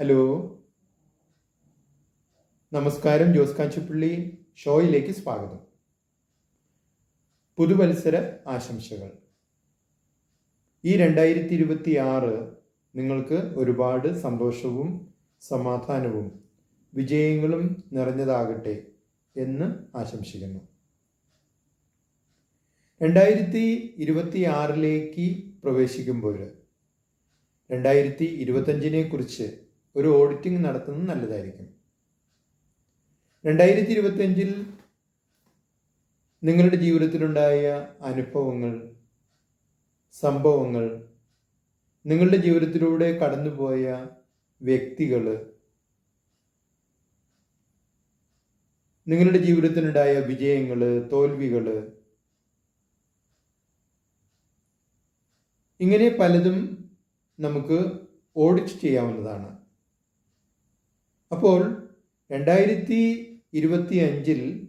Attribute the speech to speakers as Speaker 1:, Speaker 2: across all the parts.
Speaker 1: Hello നമസ്കാരം ജോസ് കാഞ്ചിപ്പള്ളി ഷോയിലേക്ക് സ്വാഗതം. പുതുവത്സര ആശംസകൾ. ഈ രണ്ടായിരത്തി ഇരുപത്തി ആറ് നിങ്ങൾക്ക് ഒരുപാട് സന്തോഷവും സമാധാനവും വിജയങ്ങളും നിറഞ്ഞതാകട്ടെ എന്ന് ആശംസിക്കുന്നു. രണ്ടായിരത്തി ഇരുപത്തി ആറിലേക്ക് പ്രവേശിക്കുമ്പോൾ രണ്ടായിരത്തി ഇരുപത്തഞ്ചിനെ കുറിച്ച് ഒരു ഓഡിറ്റിംഗ് നടത്തുന്നത് നല്ലതായിരിക്കും. രണ്ടായിരത്തി ഇരുപത്തഞ്ചിൽ നിങ്ങളുടെ ജീവിതത്തിലുണ്ടായ അനുഭവങ്ങൾ സംഭവങ്ങൾ നിങ്ങളുടെ ജീവിതത്തിലൂടെ കടന്നുപോയ വ്യക്തികൾ നിങ്ങളുടെ ജീവിതത്തിനുണ്ടായ വിജയങ്ങൾ തോൽവികൾ ഇങ്ങനെ പലതും നമുക്ക് ഓഡിറ്റ് ചെയ്യാവുന്നതാണ്. അപ്പോൾ രണ്ടായിരത്തി ഇരുപത്തി അഞ്ചിൽ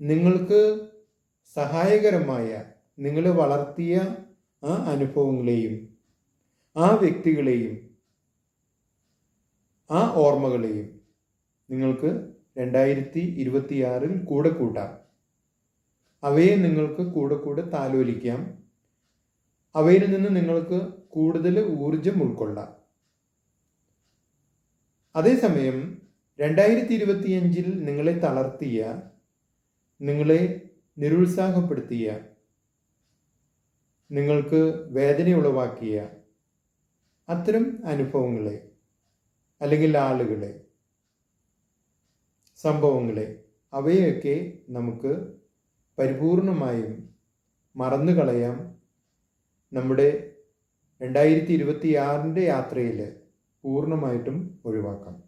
Speaker 1: നിങ്ങൾക്ക് സഹായകരമായ നിങ്ങൾ വളർത്തിയ ആ അനുഭവങ്ങളെയും ആ വ്യക്തികളെയും ആ ഓർമ്മകളെയും നിങ്ങൾക്ക് രണ്ടായിരത്തി ഇരുപത്തിയാറിൽ കൂടെ കൂട്ടാം. അവയെ നിങ്ങൾക്ക് കൂടെ കൂടെ താലോലിക്കാം. അവയിൽ നിന്ന് നിങ്ങൾക്ക് കൂടുതൽ ഊർജം ഉൾക്കൊള്ളാം. അതേസമയം രണ്ടായിരത്തി ഇരുപത്തിയഞ്ചിൽ നിങ്ങളെ തളർത്തിയ നിങ്ങളെ നിരുത്സാഹപ്പെടുത്തിയ നിങ്ങൾക്ക് വേദന ഉളവാക്കിയ അത്തരം അനുഭവങ്ങളെ അല്ലെങ്കിൽ ആളുകളെ സംഭവങ്ങളെ അവയൊക്കെ നമുക്ക് പരിപൂർണമായും മറന്നു കളയാം നമ്മുടെ രണ്ടായിരത്തി ഇരുപത്തി ആറിന്റെ യാത്രയിൽ പൂർണമായിട്ടും ഒഴിവാക്കാം.